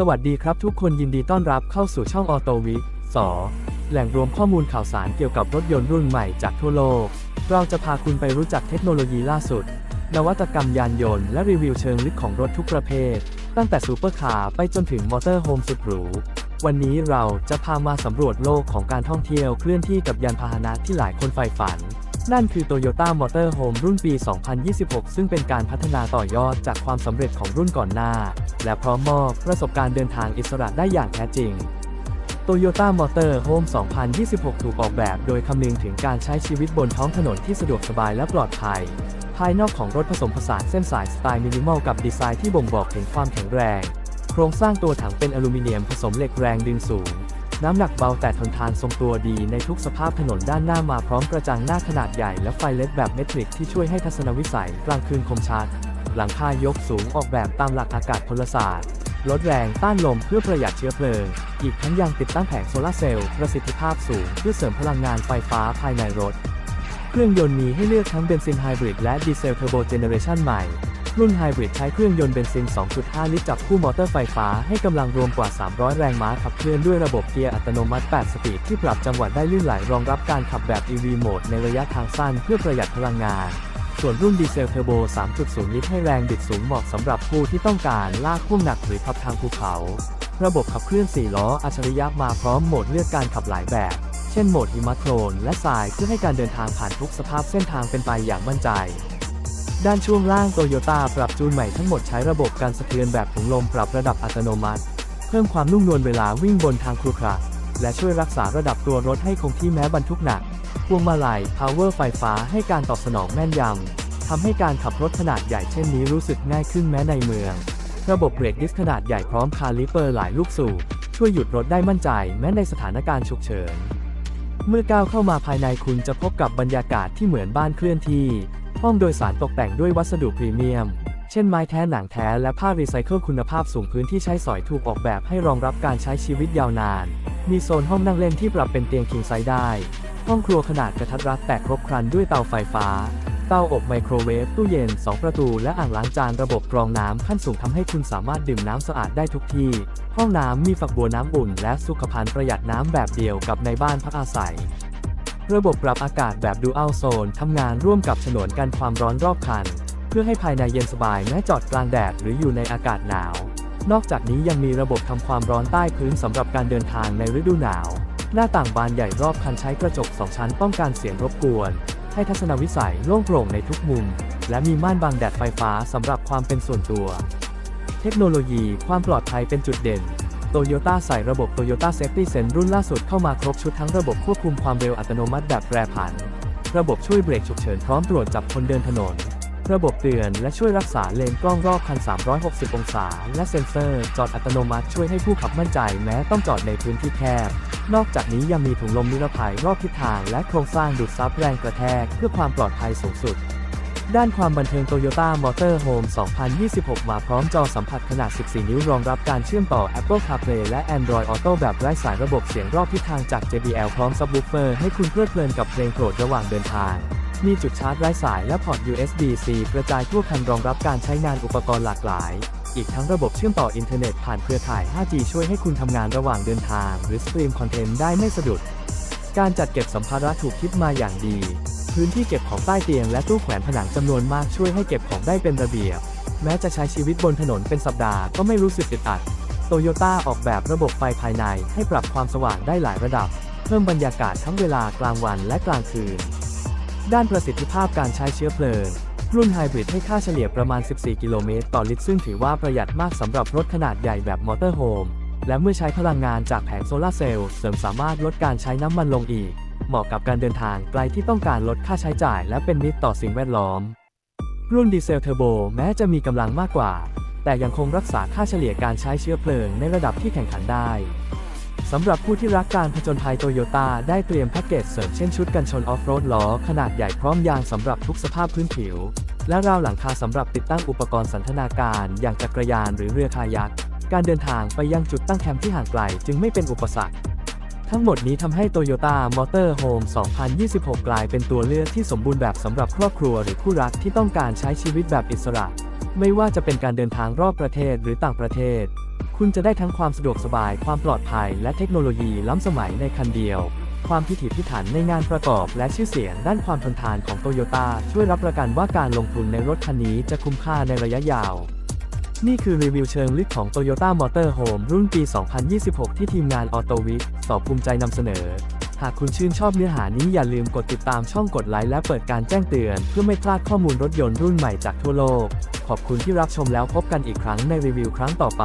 สวัสดีครับทุกคนยินดีต้อนรับเข้าสู่ช่องออโตวิสอแหล่งรวมข้อมูลข่าวสารเกี่ยวกับรถยนต์รุ่นใหม่จากทั่วโลก เราจะพาคุณไปรู้จักเทคโนโลยีล่าสุด นวัตกรรมยานยนต์และรีวิวเชิงลึกของรถทุกประเภท ตั้งแต่ซูเปอร์คาร์ไปจนถึงมอเตอร์โฮมสุดหรู วันนี้เราจะพามาสำรวจโลกของการท่องเที่ยวเคลื่อนที่กับยานพาหนะที่หลายคนใฝ่ฝัน นั่นคือ Toyota Motor Home รุ่นปี 2026 ซึ่งเป็นการพัฒนาต่อยอดจากความสำเร็จของรุ่นก่อนหน้า และพร้อมมอบประสบการณ์เดินทางอิสระได้อย่างแท้จริง Toyota Motor Home 2026 ถูกออกแบบโดยคำนึงถึงการใช้ชีวิตบนท้องถนนที่สะดวกสบายและปลอดภัย ภายนอกของรถผสมผสานเส้นสายสไตล์มินิมอลกับดีไซน์ที่บ่งบอกถึงความแข็งแรง โครงสร้างตัวถังเป็นอลูมิเนียมผสมเหล็กแรงดึงสูง น้ำหนักเบาแต่ทนทานทรงตัวดีในทุกสภาพถนนด้านหน้ามาพร้อมกระจังหน้าขนาดใหญ่และไฟเลดแบบเมทริกที่ช่วยให้ทัศนวิสัยกลางคืนคมชัด หลังคายกสูงออกแบบตามหลักอากาศพลศาสตร์ ลดแรงต้านลมเพื่อประหยัดเชื้อเพลิง อีกทั้งยังติดตั้งแผงโซลาร์เซลล์ประสิทธิภาพสูงเพื่อเสริมพลังงานไฟฟ้าภายในรถ เครื่องยนต์มีให้เลือกทั้งเบนซินไฮบริดและดีเซลเทอร์โบเจเนเรชันใหม่ รุ่นไฮบริดใช้เครื่องยนต์เบนซิน 2.5 ลิตรจับคู่มอเตอร์ไฟฟ้าให้กำลังรวมกว่า 300 แรงม้าขับเคลื่อนด้วยระบบเกียร์อัตโนมัติ 8 สปีดที่ปรับจังหวะได้ลื่นไหลรองรับการขับแบบ EV โหมดในระยะทางสั้นเพื่อประหยัดพลังงาน ส่วนรุ่นดีเซลเทอร์โบ 3.0 ลิตรให้แรงบิดสูงเหมาะสำหรับผู้ที่ต้องการลากพ่วงหนักหรือขับทางภูเขา ระบบขับเคลื่อน 4 ล้ออัจฉริยะมาพร้อมโหมดเลือกการขับหลายแบบเช่นโหมดหิมะโคลนและทรายเพื่อให้การเดินทางผ่านทุกสภาพเส้นทางเป็นไปอย่างมั่นใจ ด้านช่วงล่างโตโยต้าปรับจูนใหม่ทั้งหมดใช้ระบบการสะเทือนแบบถุงลมปรับระดับอัตโนมัติ เพิ่มความนุ่มนวลเวลาวิ่งบนทางครุขระและช่วยรักษาระดับตัวรถให้คงที่แม้บรรทุกหนัก พวงมาลัย power ไฟฟ้าให้การตอบสนองแม่นยำทำให้การขับรถขนาดใหญ่เช่นนี้รู้สึกง่ายขึ้นแม้ในเมือง ระบบเบรกดิสขนาดใหญ่พร้อมคาลิเปอร์หลายลูกสูบช่วยหยุดรถได้มั่นใจแม้ในสถานการณ์ฉุกเฉิน เมื่อก้าวเข้ามาภายในคุณจะพบกับบรรยากาศที่เหมือนบ้านเคลื่อนที่ ห้องโดยสารตกแต่งด้วยวัสดุพรีเมียม เช่นไม้แท้หนังแท้และผ้ารีไซเคิลคุณภาพสูงพื้นที่ใช้สอยถูกออกแบบให้รองรับการใช้ชีวิตยาวนาน มีโซนห้องนั่งเล่นที่ปรับเป็นเตียงคิงไซส์ได้ ห้องครัวขนาดกระทัดรัดแต่ครบครันด้วยเตาไฟฟ้า เตาอบไมโครเวฟ ตู้เย็น 2 ประตู และอ่างล้างจานระบบกรองน้ำขั้นสูงทำให้คุณสามารถดื่มน้ำสะอาดได้ทุกที่ ห้องน้ำมีฝักบัวน้ำอุ่น และสุขภัณฑ์ประหยัดน้ำแบบเดียวกับในบ้านพักอาศัย ระบบปรับอากาศแบบดูอัลโซนทำงานร่วมกับฉนวนกันความร้อนรอบคัน เพื่อให้ภายในเย็นสบายแม้จอดกลางแดดหรืออยู่ในอากาศหนาวนอกจากนี้ยังมีระบบทำความร้อนใต้พื้นสำหรับการเดินทางในฤดูหนาว หน้าต่างบานใหญ่รอบคันใช้กระจกสองชั้นป้องกันเสียงรบกวน ให้ทัศนวิสัยโล่งโปร่งในทุกมุม และมีม่านบังแดดไฟฟ้าสำหรับความเป็นส่วนตัว เทคโนโลยีความปลอดภัยเป็นจุดเด่น โตโยต้าใส่ระบบ Toyota Safety Sense รุ่นล่าสุดเข้ามาครบชุดทั้งระบบควบคุมความเร็วอัตโนมัติแบบแปรผัน ระบบช่วยเบรกฉุกเฉินพร้อมตรวจจับคนเดินถนน ระบบเตือนและช่วยรักษาเลนกล้องรอบคัน 360 องศา และเซ็นเซอร์ จอดอัตโนมัติช่วยให้ผู้ขับมั่นใจแม้ต้องจอดในพื้นที่แคบ นอกจากนี้ยังมีถุงลมนิรภัยรอบทิศทางและโครงสร้างดูดซับแรงกระแทกเพื่อความปลอดภัยสูงสุด ด้านความบันเทิง Toyota Motor Home 2026 มาพร้อมจอสัมผัสขนาด 14 นิ้วรองรับการเชื่อมต่อ Apple CarPlay และ Android Auto แบบไร้สายระบบเสียงรอบทิศทางจาก JBL พร้อม Subwoofer ให้คุณเพลิดเพลินกับเพลงโปรดระหว่างเดินทาง มีจุดชาร์จไร้สายและพอร์ต USB-C กระจายทั่วคันรองรับการใช้งานอุปกรณ์หลากหลาย อีกทั้งระบบเชื่อมต่ออินเทอร์เน็ตผ่านเครือข่าย 5G ช่วยให้คุณทำงานระหว่างเดินทาง หรือสตรีมคอนเทนต์ได้ไม่สะดุด การจัดเก็บสัมภาระถูกคิดมาอย่างดี พื้นที่เก็บของใต้เตียงและตู้แขวนผนังจำนวนมากช่วยให้เก็บของได้เป็นระเบียบ แม้จะใช้ชีวิตบนถนนเป็นสัปดาห์ก็ไม่รู้สึกอึดอัดโตโยต้าออกแบบระบบไฟภายในให้ปรับความสว่างได้หลายระดับ เพิ่มบรรยากาศทั้งเวลากลางวันและกลางคืน ด้านประสิทธิภาพการใช้เชื้อเพลิง รุ่นไฮบริดให้ค่าเฉลี่ยประมาณ 14 กิโลเมตรต่อลิตร ซึ่งถือว่าประหยัดมากสำหรับรถขนาดใหญ่แบบมอเตอร์โฮมและเมื่อใช้พลังงานจากแผงโซลาร์เซลล์เสริมสามารถลดการใช้น้ำมันลงอีก เหมาะกับการเดินทางไกลที่ต้องการลดค่าใช้จ่าย และเป็นมิตรต่อสิ่งแวดล้อม รุ่นดีเซลเทอร์โบแม้จะมีกำลังมากกว่า แต่ยังคงรักษาค่าเฉลี่ยการใช้เชื้อเพลิงในระดับที่แข่งขันได้สำหรับผู้ที่รักการผจญภัยโตโยต้าได้เตรียมแพ็กเกจเสริมเช่นชุดกันชนออฟโรดล้อขนาดใหญ่พร้อมยางสำหรับทุกสภาพพื้นผิว และราวหลังคาสำหรับติดตั้งอุปกรณ์สันทนาการอย่างจักรยานหรือเรือคายัก การเดินทางไปยังจุดตั้งแคมป์ที่ห่างไกลจึงไม่เป็นอุปสรรค ทั้งหมดนี้ทำให้ Toyota Motor Home 2026 กลายเป็นตัวเลือกที่สมบูรณ์แบบสำหรับครอบครัวหรือคู่รักที่ต้องการใช้ชีวิตแบบอิสระ ไม่ว่าจะเป็นการเดินทางรอบประเทศหรือต่างประเทศ คุณจะได้ทั้งความสะดวกสบาย ความปลอดภัย และเทคโนโลยีล้ำสมัยในคันเดียว ความพิถีพิถันในงานประกอบ และชื่อเสียงด้านความทนทานของโตโยต้าช่วยรับประกันว่าการลงทุนในรถคันนี้จะคุ้มค่าในระยะยาวนี่คือรีวิวเชิงลึกของ Toyota Motor Home รุ่นปี 2026 ที่ทีมงาน AutoWeek 2 ภูมิใจนำเสนอ หากคุณชื่นชอบเนื้อหานี้อย่าลืมกดติดตามช่องกดไลค์และเปิดการแจ้งเตือน เพื่อไม่พลาดข้อมูลรถยนต์รุ่นใหม่จากทั่วโลก ขอบคุณที่รับชมแล้วพบกันอีกครั้งในรีวิวครั้งต่อไป